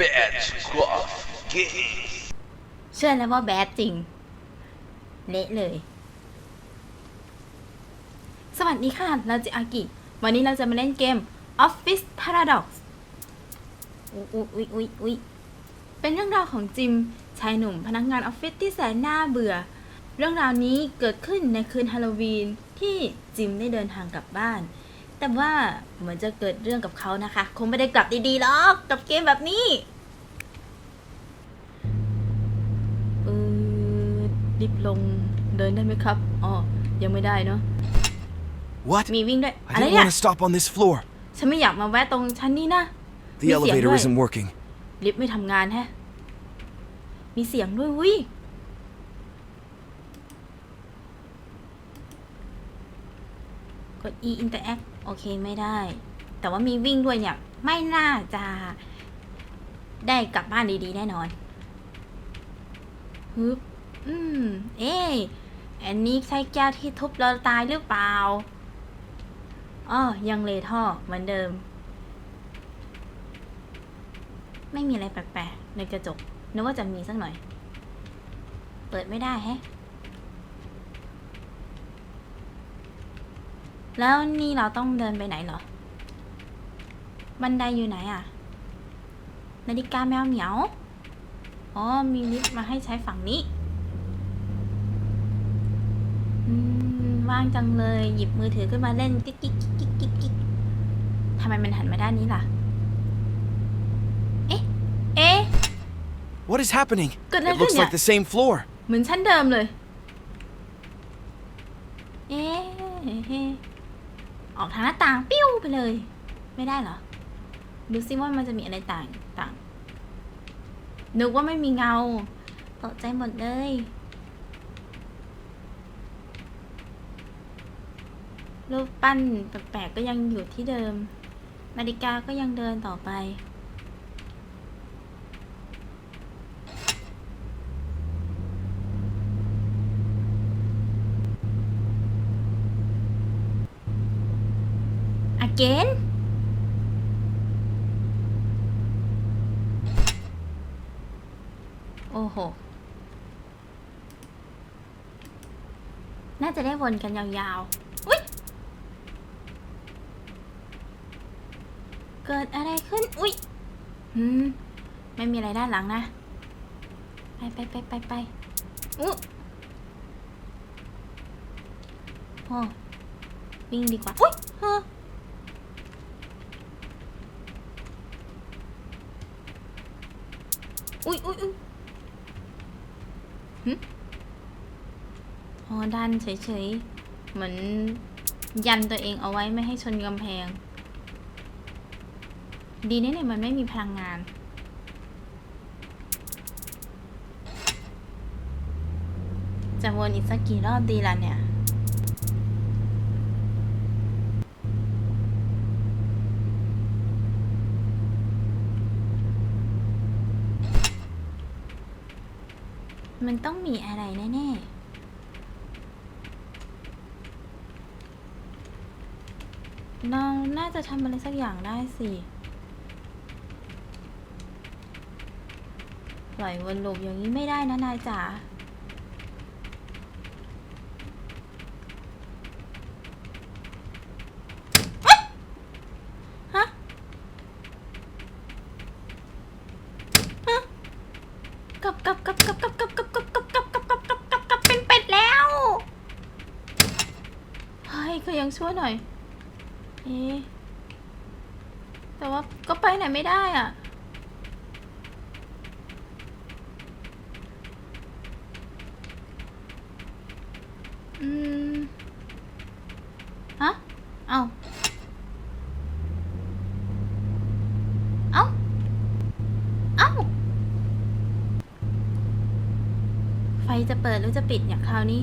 bad squad gay เชื่อแล้วว่าแบดจริง เละเลย สวัสดีค่ะเราจิอากิ วันนี้เราจะมาเล่นเกม Office Paradox อุ๊ยอุ๊ยอุ๊ยอุ๊ยอุ๊ยเป็นเรื่องราวของจิม ชายหนุ่มพนักงานออฟฟิศที่แสนน่าเบื่อ เรื่องราวนี้เกิดขึ้นในคืนฮาโลวีนที่จิมได้เดินทางกลับบ้าน แต่ว่าเหมือนจะเกิดเรื่องกับเขานะคะ คงไม่ได้กลับดีๆหรอกกับเกมแบบนี้เออดิบลงเดินได้ไหมครับอ๋อยังไม่ได้เนาะ What? มีวิ่งด้วย I อะไร didn't เนี่ย want to stop on this floor. ฉันไม่อยากมาแวะตรงชั้นนี้นะ The มีเสียง elevator ด้วย isn't working. ลิฟต์ไม่ทำงานแฮะ มีเสียงด้วยวิกด e interact โอเคไม่ได้ แต่ว่ามีวิ่งด้วยเนี่ย ไม่น่าจะได้กลับบ้านดีๆแน่นอนฮึบอืม เอ๊อันนี้ใช่แก้วที่ทุบเราตายหรือเปล่าอ๋อยังเลท่อเหมือนเดิม ไม่มีอะไรแปลกๆในกระจกนึกว่าจะมีสักหน่อย เปิดไม่ได้แฮะ แล้วนี่เราต้องเดินไปไหนเหรอ บันไดอยู่ไหนอะนาฬิกาแมวเหมียว อ๋อ มีลิฟต์มาให้ใช้ฝั่งนี้ อืม ว่างจังเลย หยิบมือถือขึ้นมาเล่นกิ๊กกิ๊กกิ๊กกิ๊กกิ๊กทำไมมันหันมาด้านนี้ล่ะ เอ๊ะ เอ๊ะ What is happening? Good It looks idea. like the same floor. เหมือนชั้นเดิมเลย เอ๊ะเอออกทางหน้าต่างปิ้วไปเลย ไม่ได้เหรอ ดูซิว่ามันจะมีอะไรต่างต่าง นึกว่าไม่มีเงาตกใจหมดเลยรูปปั้นแปลกๆก็ยังอยู่ที่เดิม นาฬิกาก็ยังเดินต่อไป again โอ้โหน่าจะได้วนกันยาวๆ อุ๊ยเกิดอะไรขึ้น อุ๊ยหืม ไม่มีอะไรด้านหลังนะ ไปไปไปไปไปอุ๊โอ้วิ่งดีกว่า อุ๊ยเฮ้อ อุ๊ยอุ๊ยอุ๊ยหึอ๋อดันเฉยๆ เหมือนยันตัวเองเอาไว้ไม่ให้ชนกำแพง ดีนะเนี่ยมันไม่มีพลังงาน จะวนอีกสักกี่รอบดีล่ะเนี่ย มันต้องมีอะไรแน่ๆเราน่าจะทำอะไรสักอย่างได้สิ ปล่อยวนลูปอย่างนี้ไม่ได้นะนายจ๋า ช่วยหน่อยเอ๊ะแต่ว่าก็ไปไหนไม่ได้อะ อืม ฮะ เอาเอาเอาไฟจะเปิดหรือจะปิดเนี่ยคราวนี้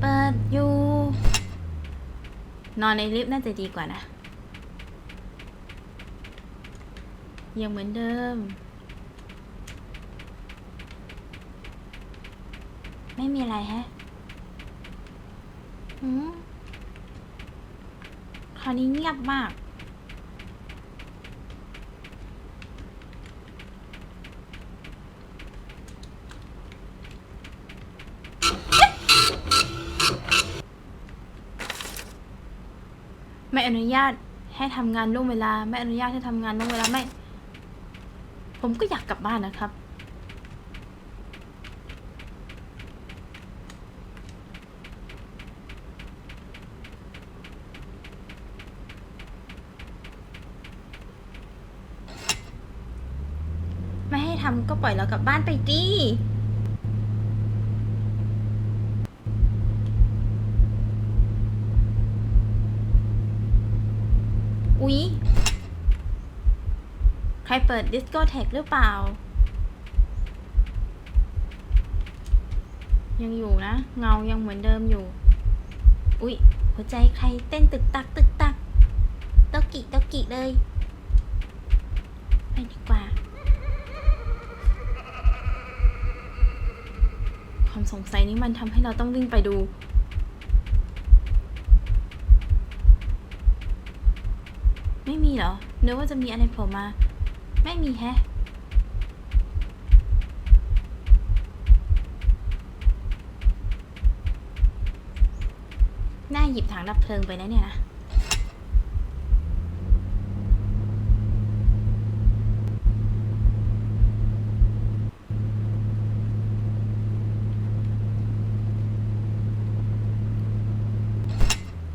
เปิดอยู่ นอนในลิฟต์น่าจะดีกว่านะ ยังเหมือนเดิม ไม่มีอะไรแฮะหืมคราวนี้เงียบมาก ไม่อนุญาตให้ทำงานล่วงเวลา ไม่อนุญาตให้ทำงานล่วงเวลาไม่ ผมก็อยากกลับบ้านนะครับ ไม่ให้ทำก็ปล่อยเรากลับบ้านไปดิ อุ๊ย ใค รเปิดดิสโกเทคหรือเปล่า ยังอยู่นะ เงายังเหมือนเดิมอยู่ อุ๊ย หัวใจใครเต้นตึกตักตึกตักโตกิโตกิเลย ไปดีกว่า ความสงสัยนี้มันทำให้เราต้องวิ่งไปดูไม่มีเหรอนึกว่าจะมีอะไรโผล่มา ไม่มีแฮะ น่าหยิบถังดับเพลิงไปนะเนี่ยนะ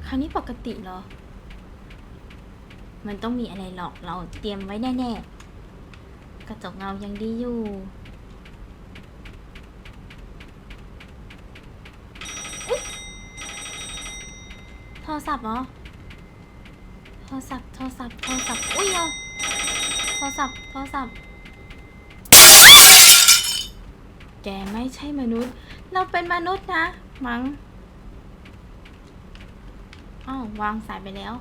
คราวนี้ปกติเหรอ มันต้องมีอะไรหลอกเราเตรียมไว้แน่ ๆ กระจกเงายังดีอยู่ โทรศัพท์เหรอ โทรศัพท์ โทรศัพท์ โทรศัพท์ อุ้ยเหรอโทรศัพท์ โทรศัพท์ แกไม่ใช่มนุษย์ เราเป็นมนุษย์นะ มั้งอ้าววางสายไปแล้ว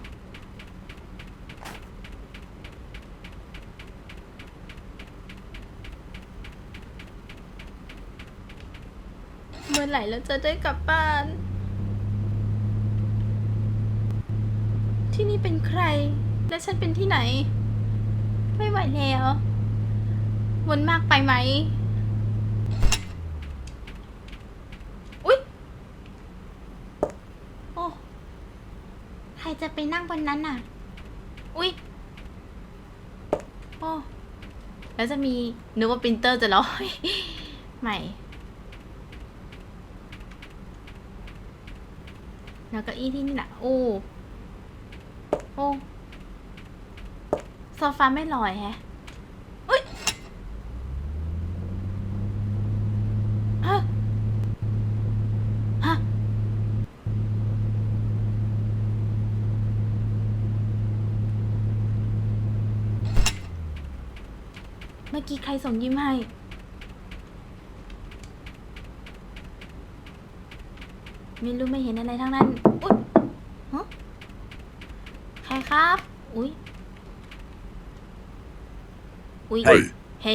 เมื่อไหร่เราจะได้กลับบ้าน ที่นี่เป็นใคร และฉันเป็นที่ไหน ไม่ไหวแล้ววนมากไปไหม อุ๊ย โอ้ ใครจะไปนั่งบนนั้นน่ะ อุ๊ย โอ้ แล้วจะมีนึกว่าปรินเตอร์จะร้อย ใหม่ แล้วเก็อี้ที่นี่น่ะโอ้ โอ้โซฟาไม่ลอยแฮะอุ๊ยฮะฮะเมื่อกี้ใครส่งยิ้มให้ ไม่รู้ไม่เห็นอะไรทั้งนั้น อุ๊ยฮะใครครับ อุ๊ย อุ๊ย Hey, เฮ้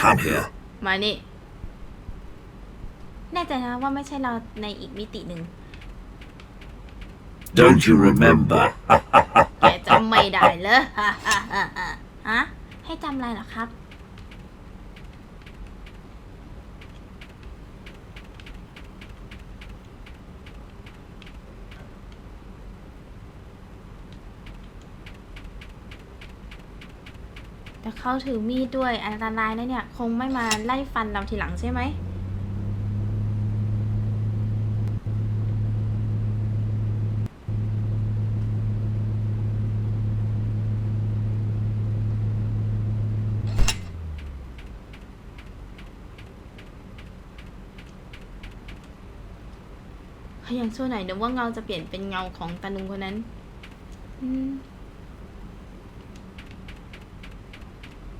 come here. มานี่ แน่ใจนะว่าไม่ใช่เราในอีกมิติหนึ่ง Don't you remember? แกจำไม่ได้เลยฮะฮะฮะฮะฮะให้จำอะไรเหรอครับ แต่เขาถือมีดด้วยอันตรายนะเนี่ย คงไม่มาไล่ฟันเราทีหลังใช่ไหมยังชั่วหน่อยเดี๋ยวว่าเงาจะเปลี่ยนเป็นเงาของตาลุงคนนั้น อืม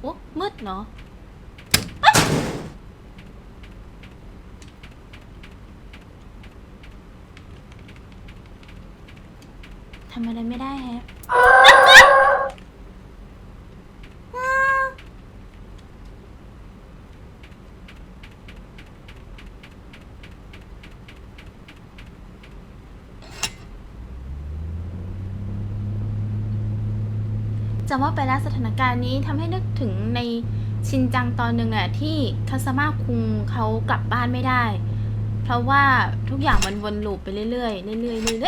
โอ้มืด เนาะทำอะไรไม่ได้แฮะ จะว่าไปแล้วสถานการณ์นี้ทำให้นึกถึงในชินจังตอนหนึ่งอะที่คาสมาคุงเขากลับบ้านไม่ได้ เพราะว่าทุกอย่างมันวนลูปไปเรื่อยๆเรื่อยๆเรื่อยๆ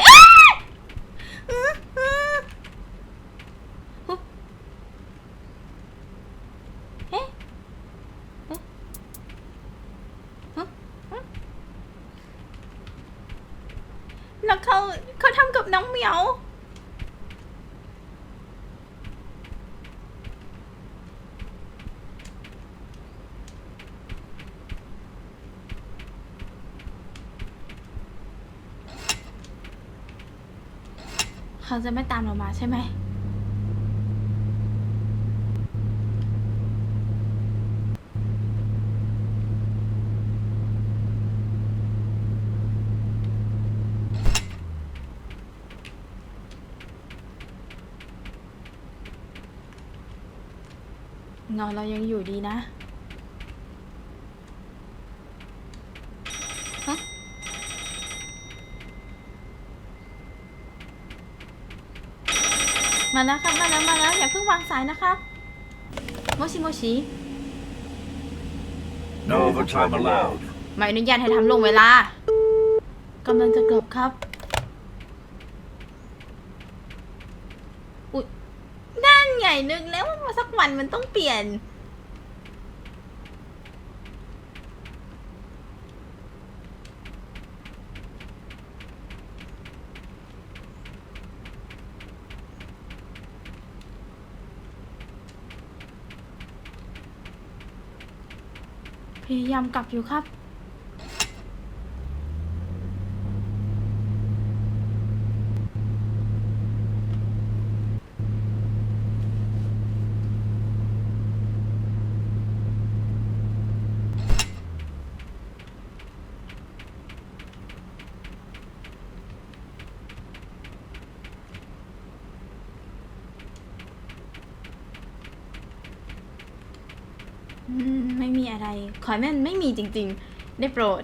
เอ๊แล้วเขาเขาทำกับน้องเหมียว เขาจะไม่ตามเรามาใช่ไหม เงาเรายังอยู่ดีนะ มาแล้วครับมาแล้วมาแล้วอย่าเพิ่งวางสายนะครับโมชิโมชิ No overtime allowed. ไม่อนุญาตให้ทำลงเวลากำลังจะกลับครับ อุ๊ยนั่นไงนึกแล้วว่าสักวันมันต้องเปลี่ยน พยายามกลับอยู่ครับ อืม ไม่มี อะไรขอให้มันไม่มีจริง ๆ ได้โปรด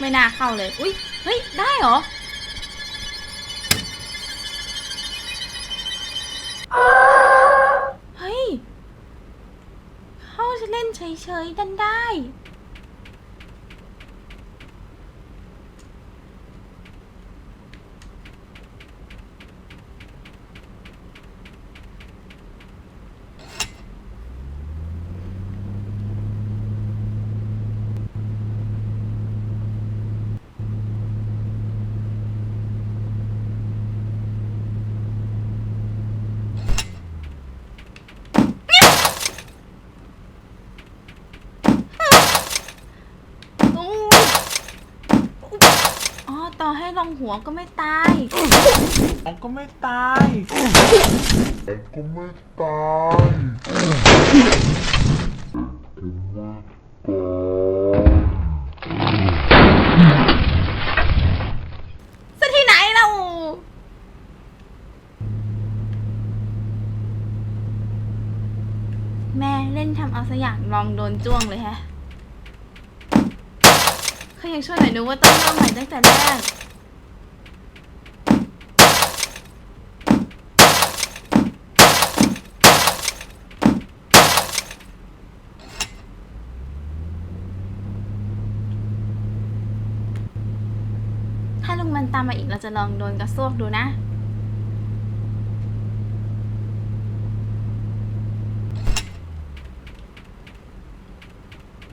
ไม่น่าเข้าเลย อุ๊ยเฮ้ย ได้เหรอ กันได้ ลงหัวก็ไม่ตาย ผมก็ไม่ตายซะที่ไหนเราแม่เล่นทำเอาสกอย่างลองโดนจ้วงเลยแฮะเขายังช่วยหน่อยนึกว่าต้องเริ่มใหม่ตั้งแต่แรก ถ้าลุงมัน ตามมาอีกเราจะลองโดนกระซวกดูนะ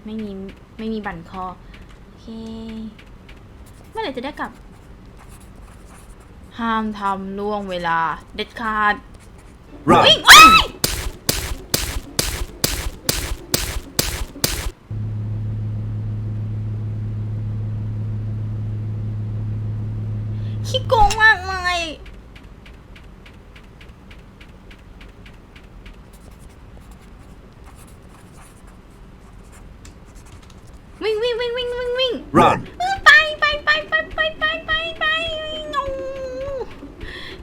ไม่มีไม่มีบั่นคอ โอเค เมื่อไหร่จะได้กลับ ห้ามทำล่วงเวลา เด็ดขาด Run.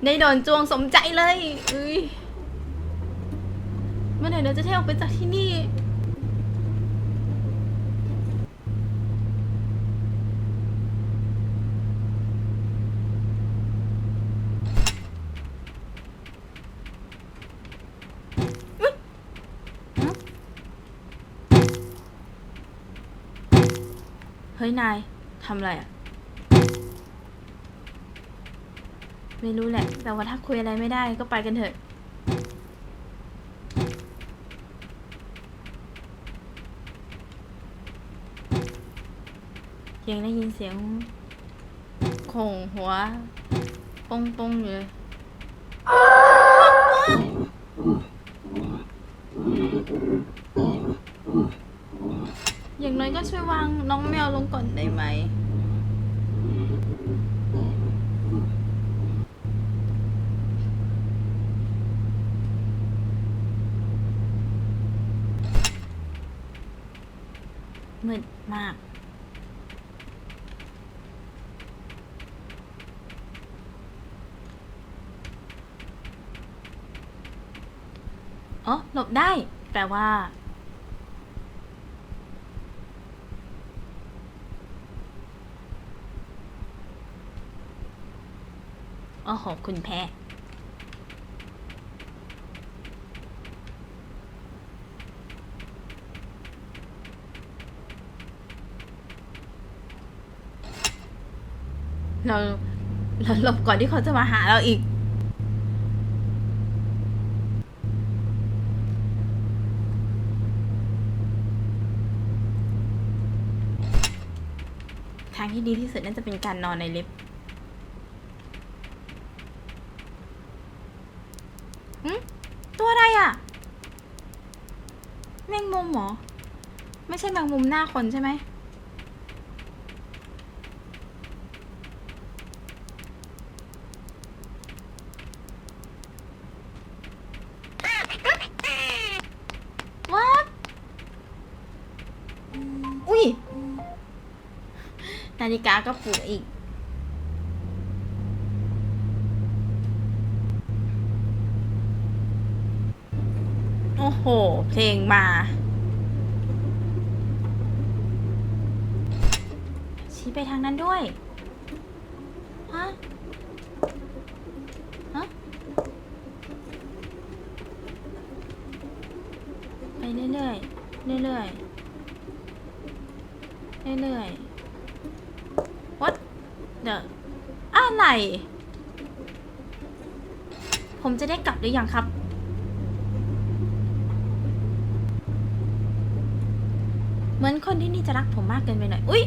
ได้โดนจวงสมใจเลยเอ้ยเมื่อไหร่เราจะเที่ยวไปจากที่นี่ เฮ้ย นายททำอะไรอะ ไม่รู้แหละ แต่ว่าถ้าคุยอะไรไม่ได้ก็ไปกันเถอะ ยังได้ยินเสียงโข่งหัวปงปงอยู่เลยอย่างน้อยก็ช่วยวางน้องแมวลงก่อนได้ไหมดมาก อ๋อ หลบได้ แปลว่า โอ้โห คุณแพ้ เรา เราหลบก่อนที่เขาจะมาหาเราอีก ทางที่ ดีที่สุดน่าจะเป็นการนอนในลิฟต์หึตัวอะไรอะ แมงมุมเหรอ ไม่ใช่แมงมุมหน้าคนใช่ไหม นาฬิกาก็ปลุกอีก โอ้โห เพลงมา ชี้ไปทางนั้นด้วย ฮะ ฮะ ไปเรื่อยๆเรื่อยๆ เรื่อยๆ what the อะไร ผมจะได้กลับหรือยังครับ เหมือนคนที่นี่จะรักผมมากเกินไปหน่อย อุ๊ย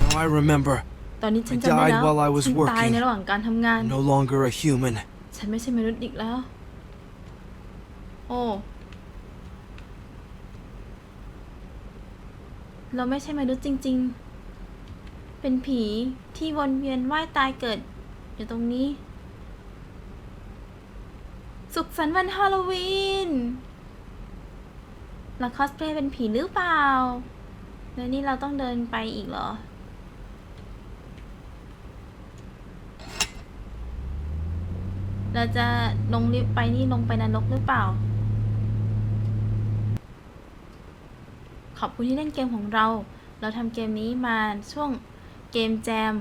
Now I remember. ตอนนี้ฉัน I จำได้ died แล้ว while I was ฉันตาย working. ในระหว่างการทำงาน I'm no longer a human. ฉันไม่ใช่มนุษย์อีกแล้ว โอ้ เราไม่ใช่มนุษย์จริง ๆ เป็นผีที่วนเวียนว่ายตายเกิด อยู่ตรงนี้ สุขสันต์วันฮาโลวีนเราคอสเพลย์เป็นผีหรือเปล่า แล้วนี่เราต้องเดินไปอีกเหรอ เราจะลงลิฟต์ไปนี่ลงไปนรกหรือเปล่า ขอบคุณที่เล่นเกมของเรา เราทำเกมนี้มาช่วง เกมแจม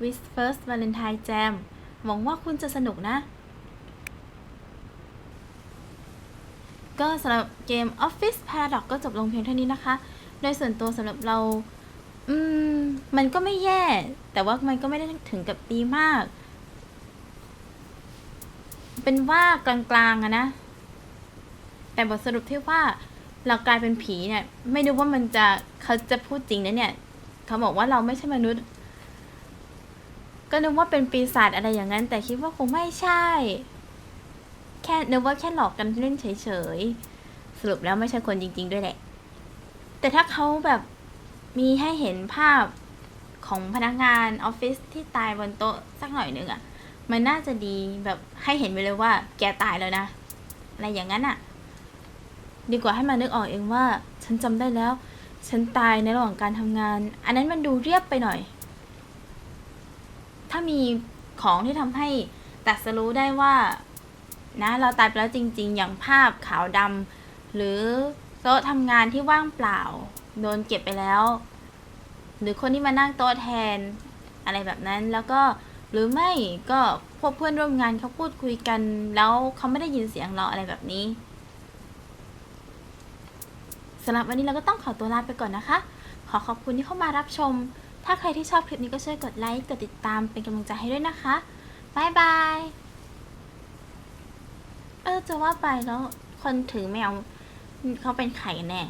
With First Valentine Jam หวังว่าคุณจะสนุกนะ ก็สำหรับเกม Office Paradox ก็จบลงเพียงเท่านี้นะคะ โดยส่วนตัวสำหรับเราอืมมันก็ไม่แย่ แต่ว่ามันก็ไม่ได้ถึงกับดีมาก เป็นว่ากลางๆอะนะ แต่บทสรุปที่ว่าเรากลายเป็นผีเนี่ย ไม่รู้ว่ามันจะเขาจะพูดจริงนะเนี่ย เขาบอกว่าเราไม่ใช่มนุษย์ ก็นึกว่าเป็นปีศาจอะไรอย่างนั้น แต่คิดว่าคงไม่ใช่ แค่นึกว่าแค่หลอกกันเล่นเฉยๆ สรุปแล้วไม่ใช่คนจริง ๆ ด้วยแหละ แต่ถ้าเขาแบบมีให้เห็นภาพของพนักงานออฟฟิศที่ตายบนโต๊ะสักหน่อยหนึ่งอะมันน่าจะดีแบบให้เห็นไปเลยว่า แกตายแล้วนะ อะไรอย่างนั้นอะดีกว่าให้มานึกออกเองว่า ฉันจำได้แล้ว ฉันตายในระหว่างการทำงาน อันนั้นมันดูเรียบไปหน่อย ถ้ามีของที่ทำให้ตัดสรู้ได้ว่า นะ เราตายไปแล้วจริง ๆ อย่างภาพขาวดำหรือโต๊ะทำงานที่ว่างเปล่า โดนเก็บไปแล้ว หรือคนที่มานั่งโต๊ะแทนอะไรแบบนั้นแล้วก็หรือไม่ก็พวกเพื่อนร่วมงานเขาพูดคุยกัน แล้วเขาไม่ได้ยินเสียงเราอะไรแบบนี้ สำหรับวันนี้เราก็ต้องขอตัวลาไปก่อนนะคะ ขอขอบคุณที่เข้ามารับชม ถ้าใครที่ชอบคลิปนี้ก็ช่วยกดไลค์ กดติดตามเป็นกำลังใจให้ด้วยนะคะบายบาย เออจะว่าไปแล้วคนถือแมวเขาเป็นไข่แน่